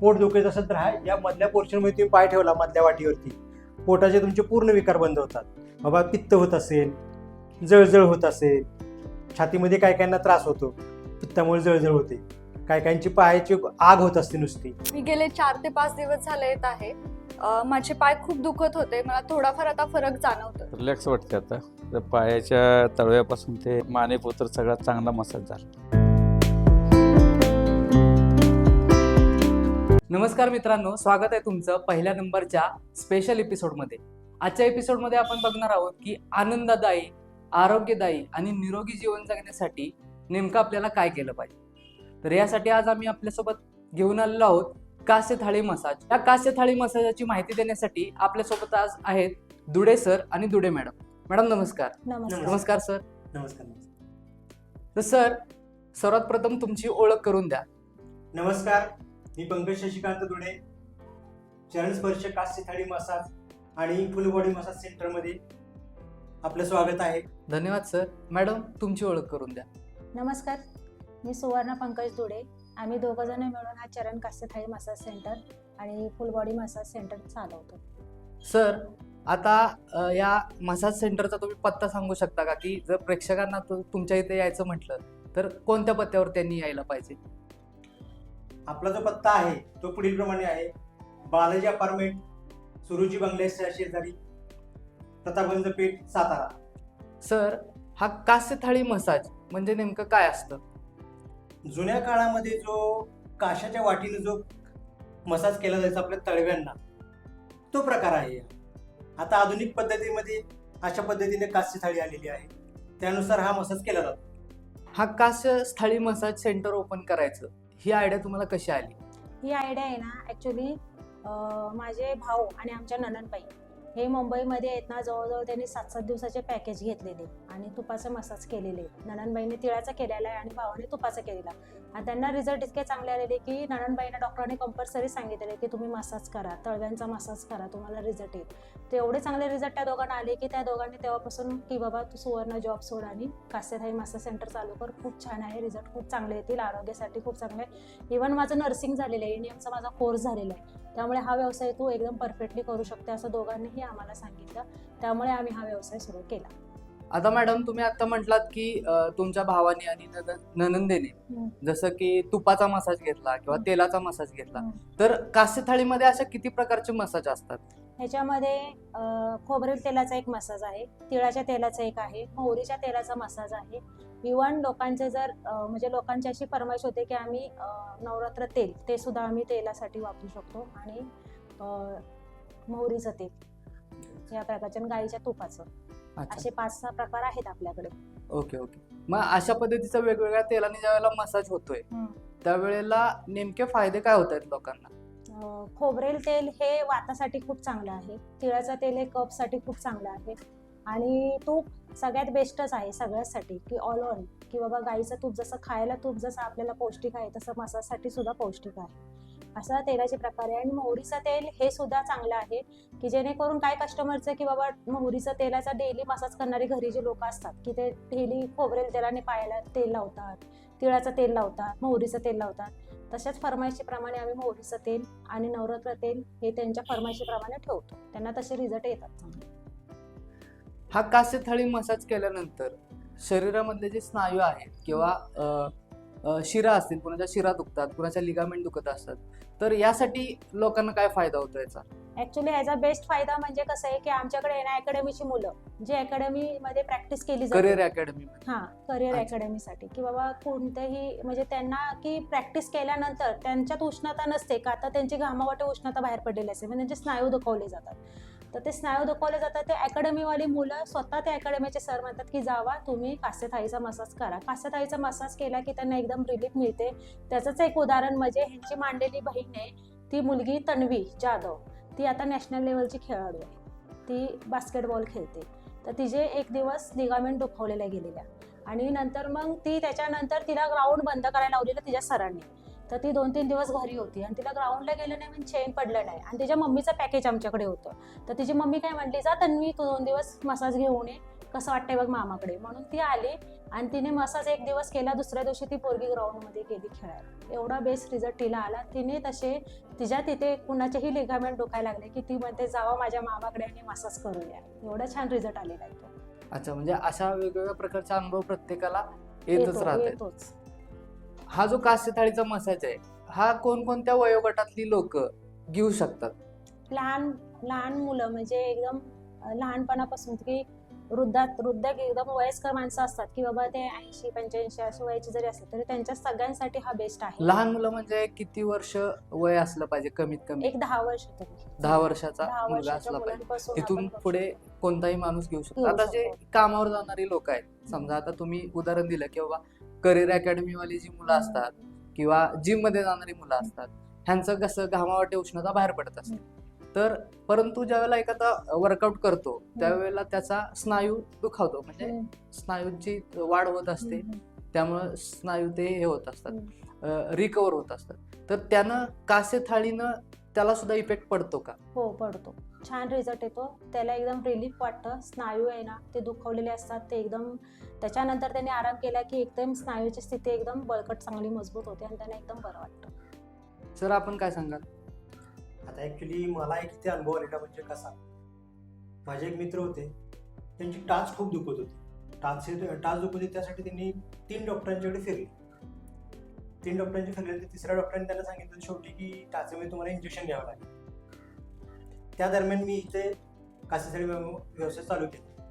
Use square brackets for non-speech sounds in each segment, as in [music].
पोट दुखत असेल तर हा या मधल्या पोर्शनमध्ये तुम्ही पाय ठेवला मधल्या वाटीवरती. पोटाचे तुमचे पूर्ण विकार बंद होतात. बाबा पित्त होत असेल जळजळ होत असेल छातीमध्ये काय काहींना त्रास होतो. पित्तामुळे जळजळ होते. काय काहींची पायाची आग होत असते नुसती. मी गेले चार ते पाच दिवस झाले येत आहे. माझे पाय खूप दुखत होते. मला थोडाफार आता फरक जाणवतो रिलॅक्स वाटते आता. तर पायाच्या तळव्यापासून ते मानेपोतर सगळा चांगला मसाज झाला. नमस्कार मित्रांनो स्वागत आहे तुमचं पहिल्या नंबरच्या स्पेशल एपिसोडमध्ये आजच्या एपिसोडमध्ये आपण बघणार आहोत की आनंददायी आरोग्यदायी आणि निरोगी जीवन जगण्यासाठी नेमकं आपल्याला काय केलं पाहिजे. तर यासाठी आज आम्ही आपल्यासोबत घेऊन आलेलो आहोत कास्य थाळी मसाज. या कास्य थाळी मसाजाची माहिती देण्यासाठी आपल्यासोबत आज आहेत दुडे सर आणि दुडे मॅडम मॅडम नमस्कार. नमस्कार. सर नमस्कार नमस्कार. तर सर सर्वात प्रथम तुमची ओळख करून द्या. नमस्कार. मी पंकज शशिकांत दुडे चरण स्पर्श कास्य थाळी मसाज आणि फुल बॉडी मसाज सेंटरमध्ये आपलं स्वागत आहे. धन्यवाद सर. मॅडम तुमची ओळख करून द्या. नमस्कार. मी सुवर्ण पंकज दुडे आम्ही दोघं जण मिळून हा चरण कास्यथाळी मसाज सेंटर आणि फुल बॉडी मसाज सेंटर चालवतो. सर आता या मसाज सेंटरचा तुम्ही पत्ता सांगू शकता का? की जर प्रेक्षकांना तु- तुमच्या इथे यायचं म्हटलं तर कोणत्या पत्त्यावर त्यांनी यायला पाहिजे? आपला जो पत्ता आहे तो पुढील प्रमाणे आहे. बालाजी अपार्टमेंट सुरुची बंगल्याच्या शेजारी. प्रतापगंज पेठ सातारा. सर हा कास्य थाळी मसाज म्हणजे नेमकं काय असतं? जुन्या काळामध्ये जो काशाच्या वाटीने जो मसाज केला जायचा आपल्या तळव्यांना तो प्रकार आहे. आता आधुनिक पद्धतीमध्ये अशा पद्धतीने कास्य थाळी आलेली आहे. त्यानुसार हा मसाज केला जातो. हा कास्य थाळी मसाज सेंटर ओपन करायचं. ही आयडिया तुम्हाला कशी आली? ही आयडिया आहे ना ॲक्च्युली माझे भाऊ आणि आमच्या नननबाई हे मुंबईमध्ये आहेत ना जवळजवळ त्यांनी सात सात दिवसाचे पॅकेज घेतलेले आणि तुपाचं मसाज केलेले. नणनबाईने तिळाचा केलेला आहे आणि भावाने तुपाचा केलेला आणि त्यांना रिझल्ट इतके चांगले आलेले की नननबाईंना डॉक्टरांनी कंपल्सरी सांगितले की तुम्ही मसाज करा तळव्यांचा मसाज करा तुम्हाला रिझल्ट येईल. ते एवढे चांगले रिझल्ट त्या दोघांना आले की त्या दोघांनी तेव्हापासून की बाबा तू सुवर्ण जॉब सोड आणि कास्यथाई मसाज सेंटर चालू कर. खूप छान आहे रिझल्ट खूप चांगले येतील आरोग्यासाठी खूप चांगले आहे. माझं नर्सिंग झालेलं आहे एनएमचा माझा कोर्स झालेला आहे. त्यामुळे हा व्यवसाय तू एकदम परफेक्टली करू शकते असं दोघांनीही आम्हाला सांगितलं त्यामुळे आम्ही हा व्यवसाय सुरू केला आता मॅडम तुम्ही आता म्हटलात की अ, तुमच्या भावाने आणि नन- ननंदेने हम्म. जसं की तुपाचा मसाज घेतला किंवा. तेलाचा मसाज घेतला हम्म. तर कास्य थाळीमध्ये अशा किती प्रकारचे मसाज असतात ह्याच्यामध्ये खोबरेल तेलाचा एक मसाज आहे तिळाच्या तेलाचा एक आहे मोहरीच्या तेलाचा मसाज आहे. इवन लोकांचे जर म्हणजे लोकांची अशी फरमाईश होते की आम्ही नवरात्र तेल ते सुद्धा आम्ही तेलासाठी वापरू शकतो आणि मोहरीचं तेल या प्रकारच्या गाईच्या तुपाचं. असे पाच सहा प्रकार आहेत आपल्याकडे. Okay okay. मग अशा पद्धतीचा वेगवेगळ्या तेलाने ज्या वेळेला मसाज होतोय त्यावेळेला नेमके फायदे काय होत आहेत लोकांना? खोबरेल तेल हे वातासाठी खूप चांगलं आहे. तिळाचं तेल हे कपसाठी खूप चांगलं आहे. आणि तूप सगळ्यात बेस्टच आहे सगळ्यासाठी की ऑल ऑन की बाबा गाईचं तूप जसं खायला तूप जसं आपल्याला पौष्टिक आहे तसं मसाजसाठी सुद्धा पौष्टिक आहे. असा तेलाचे प्रकार आहे. आणि मोहरीचं तेल हे सुद्धा चांगलं आहे की जेणेकरून काय कस्टमरचं की बाबा मोहरीचं तेलाचा डेली मसाज करणारे घरी जे लोक असतात की ते डेली खोबरेल तेलाने पायाला तेल लावतात तिळाचं तेल लावतात मोहरीचं तेल लावतात. तशाच फरमाईशीप्रमाणे आम्ही मोहरीचं तेल आणि नवरात्र तेल हे त्यांच्या फरमाईशीप्रमाणे ठेवतो. त्यांना तसे रिझल्ट येतात. हा कास्य थाळी मसाज केल्यानंतर शरीरामधले जे स्नायू आहेत किंवा शिरा असतील कुणाच्या शिरा दुखतात कुणाच्या लिगामेंट दुखत असतात तर यासाठी लोकांना काय फायदा होतो याचा? ऍक्च्युली याचा बेस्ट फायदा म्हणजे कसं आहे की आमच्याकडे आहे ना अकॅडमीची मुलं जे अकॅडमीमध्ये प्रॅक्टिस केली जाते करिअर अकॅडमी हा करिअर अच्छा. अकॅडमीसाठी की बाबा कोणतेही म्हणजे त्यांना की प्रॅक्टिस केल्यानंतर त्यांच्यात उष्णता नसते का आता त्यांची घामावाटे उष्णता बाहेर पडलेली असते म्हणजे त्यांचे स्नायू दुखवले जातात. तर ते स्नायू दुखवले जातात ते अकॅडमीवाली मुलं स्वतः ते अकॅडमीचे सर म्हणतात की जावा तुम्ही कास्यथाईचा मसाज करा. कास्यथाईचा मसाज केला की त्यांना एकदम रिलीफ मिळते. त्याचंच एक उदाहरण म्हणजे ह्यांची मांडलेली बहीण आहे ती मुलगी तन्वी जाधव. ती आता नॅशनल लेवलची खेळाडू आहे. ती बास्केटबॉल खेळते. तर तिचे एक दिवस लिगामेंट दुखवलेल्या गेलेल्या. आणि नंतर मग ती त्याच्यानंतर तिला ग्राउंड बंद करायला लावलेलं तिच्या सरांनी. तर ती दोन तीन दिवस घरी होती आणि तिला ग्राउंडला गेलं नाही म्हणजे चेन पडलं नाही. आणि तिच्या मम्मीचं पॅकेज आमच्याकडे होतं. तर तिची मम्मी काय म्हटली जा तन्वी तू दोन दिवस मसाज घेऊन ये. कसं वाटतंय बघ मामाकडे. म्हणून ती आली. आणि तिने मसाज एक दिवस केला दुसऱ्या दिवशी ती पोरगी ग्राउंडमध्ये गेली खेळायला. एवढा बेस्ट रिझल्ट तिला आला. तिने तसे तिच्या तिथे कुणाचेही लिगामेंट डोकायला लागले की ती म्हणते जावा माझ्या मामाकडे आणि मसाज करूया. एवढा छान रिझल्ट आलेला आहे तो. अच्छा म्हणजे अशा वेगवेगळ्या प्रकारचे अनुभव प्रत्येकाला येतच येतोच. हा जो कास्य थाळीचा मसाज आहे हा कोणकोणत्या वयोगटातली लोक घेऊ शकतात? लहान लहान मुलं म्हणजे एकदम लहानपणापासून की वृद्धात वृद्ध एकदम वयस्कर माणसं असतात की बाबा ते ऐंशी पंच्याऐंशी अशी वयाची जरी असली तरी त्यांच्या सगळ्यांसाठी हा बेस्ट आहे. लहान मुलं म्हणजे किती वर्ष वय असलं पाहिजे कमीत कमी? एक दहा वर्ष तरी. दहा वर्षाचा दहा मुलगा वर्षाच्या असला पाहिजे. मुलांपासून तिथून आपण पुढे कोणताही माणूस घेऊ शकतो. घेऊ आता जे शकतो. कामावर जाणारी लोक आहेत समजा आता तुम्ही उदाहरण दिलं की बाबा करिअर अकॅडमी वाली जी मुलं असतात किंवा जिममध्ये जाणारी मुलं असतात ह्यांचं कसं घामावाटे उष्णता बाहेर पडत असते तर परंतु ज्यावेळेला एखादा वर्कआउट करतो त्यावेळेला त्याचा स्नायू दुखावतो. म्हणजे. स्नायूंची वाढ होत असते. त्यामुळं स्नायू ते हे होत असतात. रिकवर होत असतात. तर त्यानं कासे थाळीनं त्याला सुद्धा इफेक्ट पडतो का? हो पडतो. छान रिझल्ट येतो. त्याला एकदम रिलीफ वाटतं. स्नायू आहे ना ते दुखवलेले असतात. ते एकदम त्याच्यानंतर त्याने आराम केला की एकदम स्नायूची स्थिती एकदम बळकट चांगली मजबूत होते आणि त्यांना एकदम बरं वाटतं. सर आपण काय सांगाल? आता ॲक्च्युली मला एक इथे अनुभव आलेला म्हणजे कसा? माझे एक मित्र होते त्यांची टाच खूप दुखत होती. टाच टाच दुखत होती त्यासाठी त्यांनी तीन डॉक्टरांच्याकडे फिरले. तीन डॉक्टरांची फिरले तिसऱ्या डॉक्टरांनी त्यांना सांगितलं शेवटी की टाचेमध्ये तुम्हाला इंजेक्शन घ्यावं लागेल. त्या दरम्यान मी इथे कासेसाठी व्यवसाय चालू केला.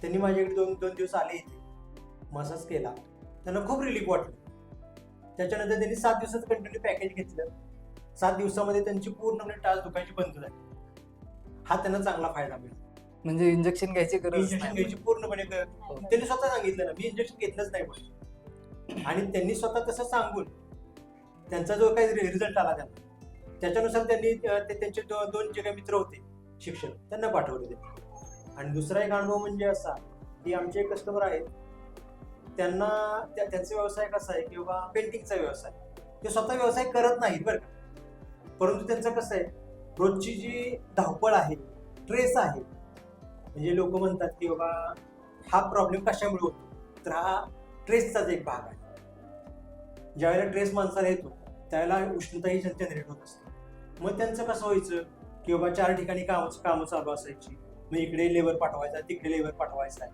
त्यांनी माझ्याकडे दोन दोन दिवस आले इथे. मसाज केला. त्यांना खूप रिलीफ वाटलं. त्याच्यानंतर त्यांनी सात दिवसाचं कंटिन्यू पॅकेज घेतलं. सात दिवसामध्ये त्यांची पूर्णपणे टाच दुखायची बंद झाली. हा त्यांना चांगला फायदा मिळाला. म्हणजे इंजेक्शन घ्यायची गरज इंजेक्शन. घ्यायची पूर्णपणे ग- त्यांनी स्वतः सांगितलं ना मी इंजेक्शन घेतलंच नाही पण आणि त्यांनी स्वतः तसं सांगून त्यांचा जो काही रिझल्ट आला त्यांना त्याच्यानुसार त्यांनी अं, ते त्यांचे दो- दोन जे काही मित्र होते शिक्षक त्यांना पाठवले ते. आणि दुसरा एक अनुभव म्हणजे असा की आमचे एक कस्टमर आहेत त्यांना त्या- त्यांचा व्यवसाय कसा आहे की बाबा पेंटिंगचा व्यवसाय ते स्वतः व्यवसाय करत नाहीत बरं का. परंतु त्यांचं कसं आहे रोजची जी धावपळ आहे ट्रेस आहे म्हणजे लोक म्हणतात की बाबा हा प्रॉब्लेम कशामुळे होतो? तर हा ट्रेसचाच एक भाग आहे. ज्यावेळेला ट्रेस माणसाला येतो त्यावेळेला उष्णताही जनरेट होत असते. मग त्यांचं कसं व्हायचं की बाबा चार ठिकाणी काम कामं चालू असायची. मग इकडे लेबर पाठवायचा तिकडे लेबर पाठवायचा.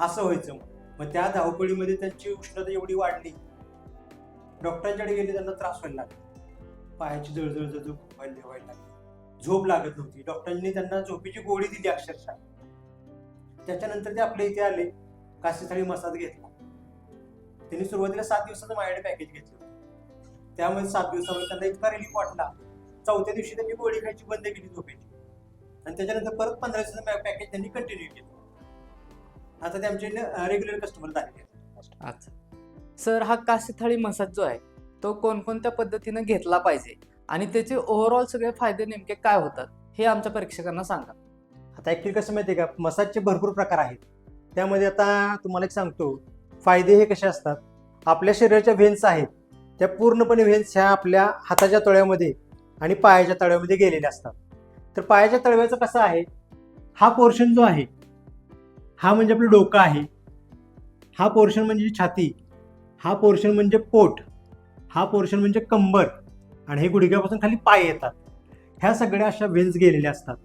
असं व्हायचं मग. मग त्या धावपळीमध्ये त्यांची उष्णता एवढी वाढली डॉक्टरांच्याकडे गेले त्यांना त्रास व्हायला लागला. पायाची जळजळ जळजळ खूप व्हायला व्हायला लागली. झोप लागत नव्हती. डॉक्टरांनी त्यांना झोपेची गोळी दिली अक्षरशः. त्याच्यानंतर ते आपल्या इथे आले. काशीथाळी मसाज घेतला. त्यांनी सुरुवातीला सात दिवसाचं माझ्याकडे पॅकेज घेतलं. त्यामुळे सात दिवसामध्ये त्यांना इतका रिलीफ वाटला. चौथ्या दिवशी त्यांनी गोळी खायची बंद केली झोपेची. आणि त्याच्यानंतर परत पंधरा दिवसाचं पॅकेज त्यांनी कंटिन्यू केलं. आता ते आमचे रेग्युलर कस्टमर झालेले आहेत. अच्छा. सर हा काशीथाळी थाळी मसाज जो आहे तो कोणकोणत्या पद्धतीनं घेतला पाहिजे? आणि त्याचे ओव्हरऑल सगळे फायदे नेमके काय होतात? हे आमच्या प्रेक्षकांना सांगा. आता ॲक्च्युली कसं माहिती आहे का? मसाजचे भरपूर प्रकार आहेत. त्यामध्ये आता तुम्हाला एक सांगतो. फायदे हे कसे असतात? आपल्या शरीराच्या व्हेन्स आहेत. त्या पूर्णपणे व्हेन्स ह्या आपल्या हाताच्या तळ्यामध्ये आणि पायाच्या तळ्यामध्ये गेलेल्या असतात. तर पायाच्या तळव्याचं कसं आहे? हा पोर्शन जो आहे हा म्हणजे आपलं डोकं आहे. हा पोर्शन म्हणजे छाती. हा पोर्शन म्हणजे पोट. हा पोर्शन म्हणजे कंबर. आणि हे गुडघ्यापासून खाली पाय येतात. ह्या सगळ्या अशा वेन्स गेलेल्या असतात.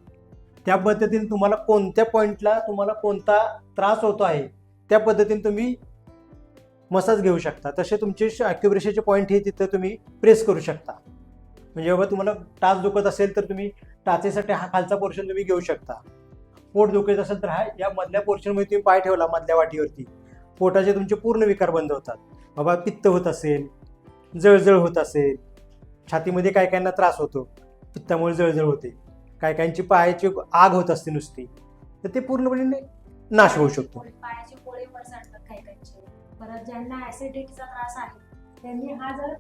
त्या पद्धतीने तुम्हाला कोणत्या पॉईंटला तुम्हाला कोणता त्रास होतो आहे त्या पद्धतीने तुम्ही मसाज घेऊ शकता. तसे तुमचे ॲक्युप्रेशरचे पॉईंट हे तिथं तुम्ही प्रेस करू शकता. म्हणजे बाबा तुम्हाला टाच दुखत असेल तर तुम्ही टाचेसाठी हा खालचा पोर्शन तुम्ही घेऊ शकता. पोट दुखत असेल तर हा या मधल्या पोर्शनमध्ये तुम्ही पाय ठेवला मधल्या वाटीवरती. पोटाचे तुमचे पूर्ण विकार बंद होतात. बाबा पित्त होत असेल जळजळ होत असेल छातीमध्ये काय काहींना त्रास होतो. पित्तामुळे जळजळ होते. काय काहींची पायाची आग होत असते नुसती. तर ते पूर्णपणे नाश होऊ शकतो. पायाचे पोळे वर काही काहींचे परत ज्यांना ऍसिडिटीचा त्रास आहे त्यांनी हा जर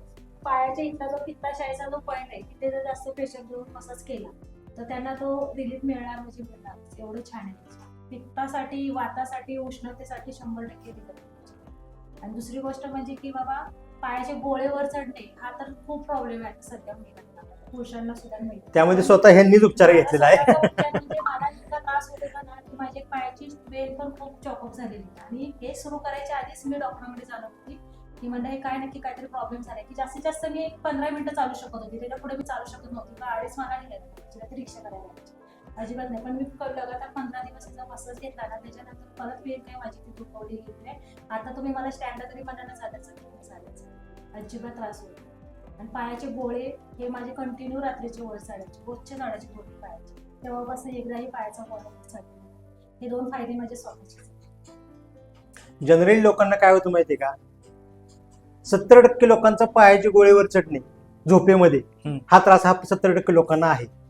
पायाच्या इथला जो पित्ताशाळेचा जो पॉईंट आहे तिथे जर जास्त प्रेशर देऊन मसाज केला तर त्यांना तो रिलीफ मिळणार म्हणजे मिळणार. एवढं छान आहे पित्तासाठी वातासाठी उष्णतेसाठी शंभर टक्के रिझल्ट आणि दुसरी गोष्ट म्हणजे की बाबा पायाचे गोळे वर चढणे हा तर खूप प्रॉब्लेम आहे सध्या महिलांना पुरुषांना सुद्धा मिळतो. त्यामध्ये स्वतः ह्यांनीच उपचार घेतलेला आहे. म्हणजे मला इतका त्रास होत होता ना की माझी पायाची वेल पण खूप चॉकअप झालेली आणि हे सुरू करायच्या आधीच मी डॉक्टरांकडे जाणं होती की म्हणलं हे काय नक्की काहीतरी प्रॉब्लेम झालाय की जास्तीत जास्त मी एक पंधरा मिनिटं चालू शकत होती. त्याच्या पुढे मी चालू शकत नव्हती. का अडीच मला रिक्षा करायला. अजिबात नाही. पण मी क- लगातार पंधरा दिवस याचा मसाज घेतला ना त्याच्यानंतर परत वेळ काय माझी ती दुखवली गेली आता तुम्ही मला स्टँड तरी म्हणा चालायचं किंवा चालायचं? अजिबात त्रास होतो आणि पायाचे गोळे हे माझे कंटिन्यू रात्रीचे वर चढायचे रोजचे चढायचे गोळे पायाचे. तेव्हापासून एकदाही पायाचा गोळा नाही. हे दोन फायदे माझे स्वतःचे जनरली लोकांना काय होतं माहितीये का? सत्तर टक्के लोकांचा पायाचे गोळेवर चढणे झोपेमध्ये. हा त्रास हा सत्तर टक्के लोकांना आहे.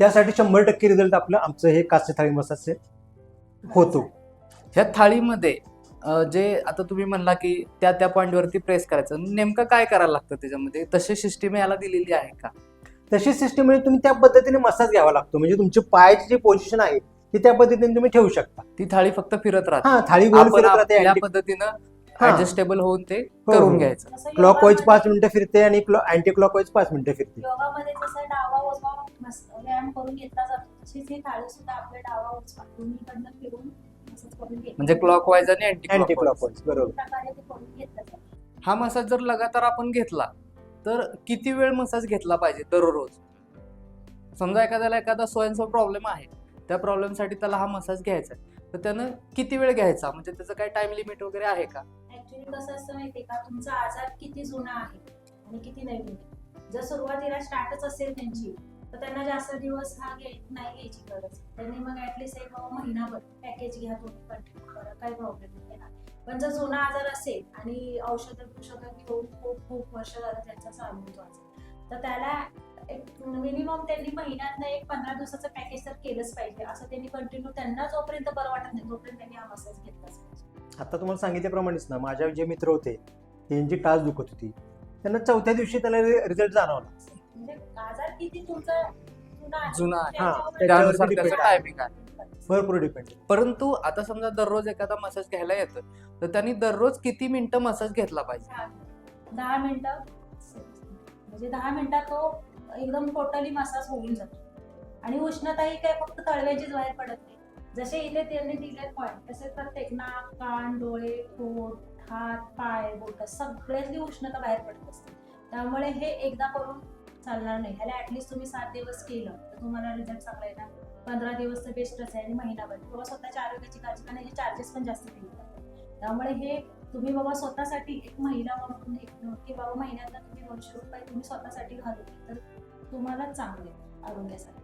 त्यासाठी शंभर टक्के रिझल्ट आपलं आमचं हे कास्य थाळी मसाजचे होतो. ह्या थाळीमध्ये जे आता तुम्ही म्हणला की त्या त्या पॉईंटवरती प्रेस करायचं. नेमकं काय करायला लागतं त्याच्यामध्ये? तशी सिस्टीम याला दिलेली आहे का? तशी सिस्टीम म्हणजे तुम्ही त्या पद्धतीने मसाज घ्यावा लागतो. म्हणजे तुमची पायाची जी पोझिशन आहे ती त्या पद्धतीने तुम्ही ठेवू शकता. ती थाळी फक्त फिरत राहते. थाळी गोल फिरत राहते आपल्या पद्धतीनं. ऍडजस्टेबल होऊन ते हो, करून हो. घ्यायचं जसं क्लॉक वाईज पाच मिनिटं फिरते आणि अँटी क्लॉक वाईज पाच मिनिटं फिरते. योगामध्ये जसं डावा उजवा मस्त व्यायाम करून घेतला जातो तशीच ही थाळी सुद्धा आपल्या डावा उजवा दोन्हीकडनं फिरून मसाज करून घेतली म्हणजे क्लॉक वाईज आणि अँटी अँटी क्लॉक वाईज बरोबर प्रकारे ते करून घेतलं जातं. हा मसाज जर लगातार आपण घेतला तर किती वेळ मसाज घेतला पाहिजे दररोज? समजा एखाद्याला एखादा स्वयंचा प्रॉब्लेम आहे त्या प्रॉब्लेमसाठी त्याला हा मसाज घ्यायचा आहे. तर त्यानं किती वेळ घ्यायचा? म्हणजे त्याचं काही टाइम लिमिट वगैरे आहे का? ऍक्च्युली कसं असतं माहितीये का? तुमचा आजार किती जुना आहे आणि किती नवीन आहे. जर सुरुवातीला स्टार्टच असेल त्यांची तर त्यांना जास्त दिवस हा घे नाही घ्यायची गरज. त्यांनी मग ऍटलिस्ट एक महिनाभर पॅकेज घ्या तुम्ही कंटिन्यू करा काही प्रॉब्लेम नाही येणार. पण जर जुना आजार असेल आणि औषधं औषधं घेऊन खूप खूप वर्ष झालं त्यांचा चालू होतो आजार तर त्याला एक मिनिमम त्यांनी महिन्यातनं एक पंधरा दिवसाचं पॅकेज तर केलंच पाहिजे. असं त्यांनी कंटिन्यू त्यांना जोपर्यंत बरं वाटत नाही तोपर्यंत त्यांनी हा मसाज घेतलाच पाहिजे. आता तुम्हाला सांगितल्याप्रमाणेच ना माझ्या जे मित्र होते त्यांची टाच दुखत होती. त्यांना चौथ्या दिवशी त्याला रिझल्ट जाणवला. म्हणजे आजार किती तुमचा जुना आहे? जुना आहे. त्याच्यावर त्याच्यावरती त्यानुसार त्याचं depend आहे. टायमिंग आहे. भरपूर डिपेंड परंतु आता समजा दररोज एखादा मसाज घ्यायला येतं तर त्यांनी दररोज किती मिनिटं मसाज घेतला पाहिजे? दहा मिनिटं. म्हणजे दहा मिनिटात तो एकदम टोटली मसाज होऊन जातो. आणि उष्णताही काय फक्त तळव्याचीच बाहेर पडत नाही. जसे इथे त्यांनी दिले पॉईंट तसे प्रत्येक नाक कान डोळे पोट हात पाय बोट सगळ्यातली उष्णता बाहेर पडत असते. त्यामुळे हे एकदा करून चालणार नाही. ह्याला ऍटलीस्ट तुम्ही सात दिवस केलं तर तुम्हाला रिझल्ट चांगला येणार. पंधरा दिवस तर बेस्टच आहे आणि महिनाभर. किंवा स्वतःच्या आरोग्याची काळजी कारण चार्जेस पण जास्त केले जातात. त्यामुळे हे तुम्ही बाबा स्वतःसाठी एक महिला म्हणून एक की बाबा महिन्यातला तुम्ही दोनशे रुपये तुम्ही स्वतःसाठी घालवले तर तुम्हाला चांगले आरोग्यासाठी.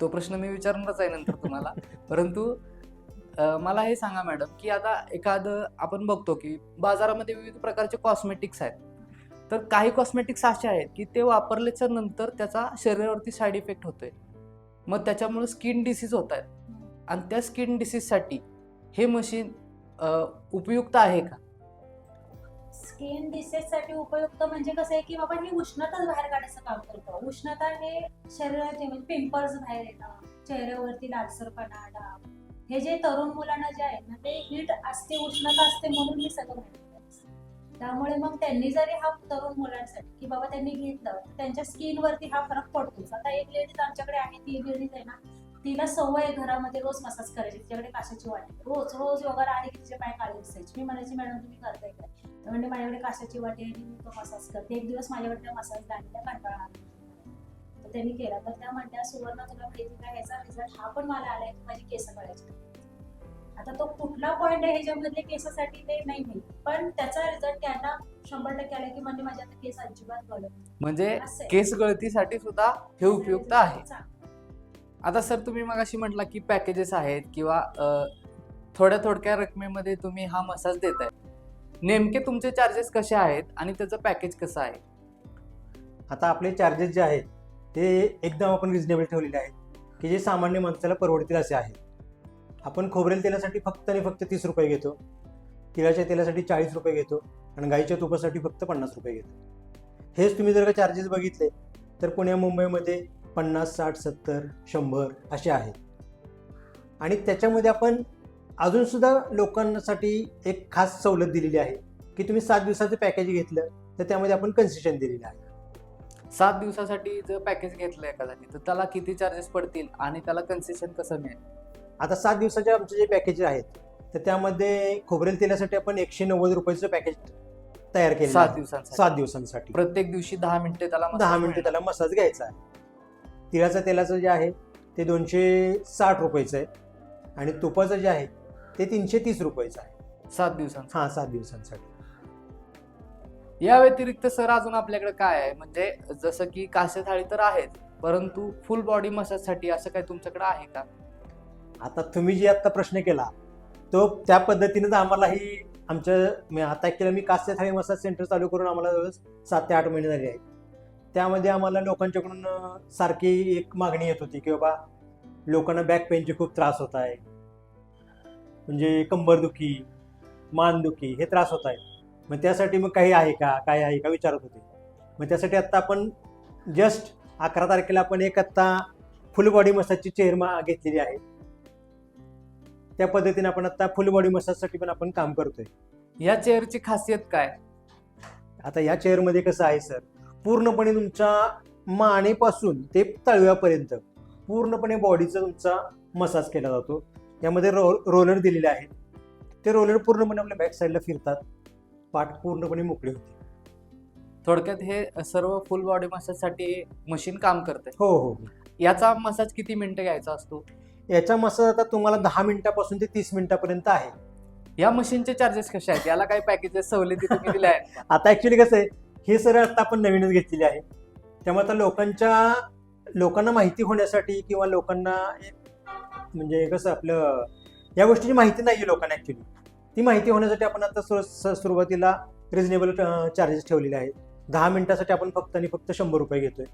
तो प्रश्न मी विचारणारच आहे नंतर तुम्हाला. परंतु मला हे सांगा मॅडम की आता एखादं आपण बघतो की बाजारामध्ये विविध प्रकारचे कॉस्मेटिक्स आहेत. तर काही कॉस्मेटिक्स असे आहेत की ते वापरल्याच्या नंतर त्याचा शरीरावरती साईड इफेक्ट होतोय. मग त्याच्यामुळे स्किन डिसीज होत आहेत. आणि त्या स्किन डिसीजसाठी हे मशीन उपयुक्त आहे का? स्किन डिसेससाठी उपयुक्त म्हणजे कसं आहे की बाबा ही उष्णताच बाहेर काढायचं काम करतं. उष्णता हे शरीराचे म्हणजे पिंपल्स बाहेर येतात चेहऱ्यावरती लालसरपणा डाग. हे जे तरुण मुलांना जे आहे ना ते हीट असते उष्णता असते म्हणून मी सगळं त्यामुळे मग त्यांनी जरी हा तरुण मुलांसाठी की बाबा त्यांनी घेतलं त्यांच्या स्किनवरती हा फरक पडतोच. आता एक लेडीज आमच्याकडे आहे ती लेडीज आहे ना तिला सवय आहे घरामध्ये रोज मसाज करायची तिच्याकडे काशाची वाटी रोज रोज योगाला आली की तिचे पाय काळे दिसायचे मी म्हणायची मॅडम तुम्ही करताय काय? तर म्हणजे माझ्याकडे काशाची वाटी आणि मी तो मसाज करते. एक दिवस माझ्याकडे मसाज आणल्या कंटाळा आला. तर त्यांनी केला. तर त्या म्हणल्या सुवर्ण तुला माहिती का? ह्याचा रिझल्ट हा पण मला आलाय. की माझी केस कळायची आता तो कुठला पॉईंट आहे ह्याच्यामधले केसासाठी ते नाही माहिती. पण त्याचा रिझल्ट त्यांना शंभर टक्के आला की म्हणजे माझ्या आता केस अजिबात गळत. म्हणजे. केस गळतीसाठी सुद्धा हे उपयुक्त आहे. आता सर तुम्ही मग अशी म्हटला की पॅकेजेस आहेत किंवा थोड्या थोडक्या रकमेमध्ये तुम्ही हा मसाज देत आहे नेमके तुमचे चार्जेस कसे आहेत आणि त्याचं पॅकेज कसं आहे? आता आपले चार्जेस जे आहेत ते एकदम आपण रिजनेबल ठेवलेले आहेत की जे सामान्य माणसाला परवडतील असे आहेत. आपण खोबरेल तेलासाठी फक्त आणि फक्त तीस रुपये घेतो तिळाच्या तेलासाठी चाळीस रुपये घेतो आणि गाईच्या तुपासाठी फक्त पन्नास रुपये घेतो. हेच तुम्ही जर का चार्जेस बघितले तर पुण्या मुंबईमध्ये पन्नास साठ सत्तर शंभर असे आहेत. आणि त्याच्यामध्ये आपण अजूनसुद्धा लोकांसाठी एक खास सवलत दिलेली आहे की तुम्ही सात दिवसाचं पॅकेज घेतलं तर त्यामध्ये आपण कन्सेशन दिलेलं आहे. सात दिवसासाठी जर पॅकेज घेतलं एखाद्याने तर त्याला किती चार्जेस पडतील आणि त्याला कन्सेशन कसं मिळेल? आता सात दिवसाचे आमचे जे पॅकेज आहेत तर त्यामध्ये खोबरेल तेलासाठी आपण एकशे नव्वद रुपयाचं पॅकेज तयार केलं सात. दिवसांसाठी. सात दिवसांसाठी. प्रत्येक दिवशी दहा मिनिटे त्याला दहा मिनिटं. त्याला मसाज घ्यायचा आहे. तिळाचं तेलाचं जे आहे ते दोनशे साठ रुपयाचं आहे. आणि तुपाचं जे आहे ते तीनशे तीस रुपयाचं आहे. सात दिवसांचा. हा सात दिवसांसाठी. या व्यतिरिक्त सर अजून आपल्याकडे काय आहे? म्हणजे जसं की कासे थाळी तर आहेत परंतु फुल बॉडी मसाजसाठी असं काही तुमच्याकडे आहे का? आता तुम्ही जे आता प्रश्न केला तो त्या पद्धतीनेच आम्हालाही आमच्या मी आता केलं मी कास्य थाळी मसाज सेंटर चालू करून आम्हाला जवळ सात ते आठ महिने झाले आहेत. त्यामध्ये आम्हाला लोकांच्याकडून सारखी एक मागणी येत होती की बाबा लोकांना बॅक पेनचे खूप त्रास होत आहे. म्हणजे कंबरदुखी मानदुखी हे त्रास होत आहे मग त्यासाठी मग काही आहे का? काय आहे का? विचारत होते. मग त्यासाठी आत्ता आपण जस्ट अकरा तारखेला आपण एक आत्ता फुल बॉडी मसाजची चेअर मा घेतलेली आहे. त्या पद्धतीने आपण आता फुल बॉडी मसाजसाठी पण आपण काम करतोय. या चेअरची खासियत काय? आता या चेअरमध्ये कसं आहे सर पूर्णपणे तुमच्या मानेपासून ते तळव्यापर्यंत पूर्णपणे बॉडीचा तुमचा मसाज केला जातो. यामध्ये रो रोलर दिलेले आहेत. ते रोलर पूर्णपणे आपल्या बॅक साईडला फिरतात. पाठ पूर्णपणे मोकळी होते. थोडक्यात हे सर्व फुल बॉडी मसाजसाठी मशीन काम करते हो हो हो. याचा मसाज किती मिनिटं घ्यायचा असतो? याचा मसाज आता तुम्हाला दहा मिनिटापासून ते तीस मिनिटापर्यंत आहे. या मशीनचे चार्जेस कसे आहेत? याला काही पॅकेजेस सवलती तुम्ही दिल्या आहेत? [laughs] आता ऍक्च्युली कसं आहे हे सर आता आपण नवीनच घेतलेली आहे. त्यामुळे आता लोकांच्या लोकांना माहिती होण्यासाठी किंवा लोकांना एक म्हणजे कसं आपलं या गोष्टीची माहिती नाही आहे लोकांना ऍक्च्युली ती माहिती होण्यासाठी आपण आता सुरुवातीला रिजनेबल चार्जेस ठेवलेले आहेत. दहा मिनिटासाठी आपण फक्त आणि फक्त शंभर रुपये घेतोय.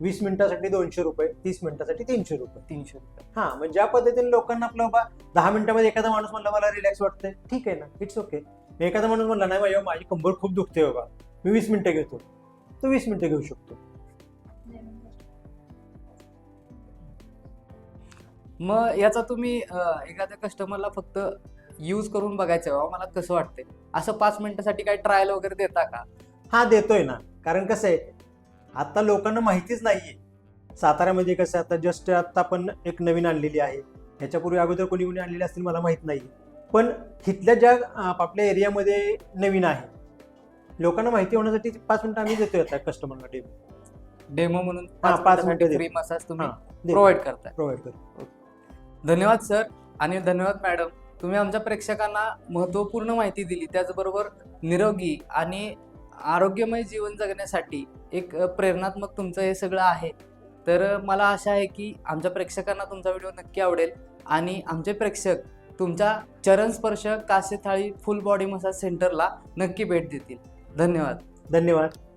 वीस मिनिटासाठी दोनशे रुपये तीस मिनिटासाठी तीनशे रुपये. तीनशे रुपये. हा म्हणजे ज्या पद्धतीने लोकांना आपलं बाबा दहा मिनिटामध्ये एखादा माणूस म्हणला मला रिलॅक्स वाटतंय. ठीक आहे ना इट्स ओके एखादा माणूस म्हणला नाही माझ्या माझी कंबर खूप दुखते बाबा. मी वीस मिनिटं घेतो. तो वीस मिनिटं घेऊ शकतो. मग याचा तुम्ही एखाद्या कस्टमरला फक्त यूज करून बघायचं बाबा मला कसं वाटतंय? असं पाच मिनिटासाठी काही ट्रायल वगैरे देता का? हा देतोय ना. कारण कसं आहे आता लोकांना माहितीच नाहीये. साताऱ्यामध्ये कसं आता जस्ट आता आपण एक नवीन आणलेली आहे. ह्याच्यापूर्वी अगोदर कोणी कोणी आणलेली असतील मला माहीत नाही पण तिथल्या ज्या आपल्या एरियामध्ये नवीन आहे लोकांना माहिती होण्यासाठी पाच मिनिटं आम्ही देतोय आता कस्टमरला डेमो डेमो म्हणून हा, पाच मिनिटं फ्री मसाज तुम्ही प्रोव्हाइड करताय. प्रोव्हाइड करतो. धन्यवाद सर आणि धन्यवाद मॅडम तुम्ही आमच्या प्रेक्षकांना महत्त्वपूर्ण माहिती दिली. त्याचबरोबर निरोगी आणि आरोग्यमय जीवन जगण्यासाठी एक अ, प्रेरणात्मक तुमचं हे सगळं आहे. तर अ, मला आशा आहे की आमच्या प्रेक्षकांना तुमचा व्हिडिओ नक्की आवडेल. आणि आमचे प्रेक्षक तुमच्या चरणस्पर्श कासे थाळी फुल बॉडी मसाज सेंटरला नक्की भेट देतील. धन्यवाद. धन्यवाद.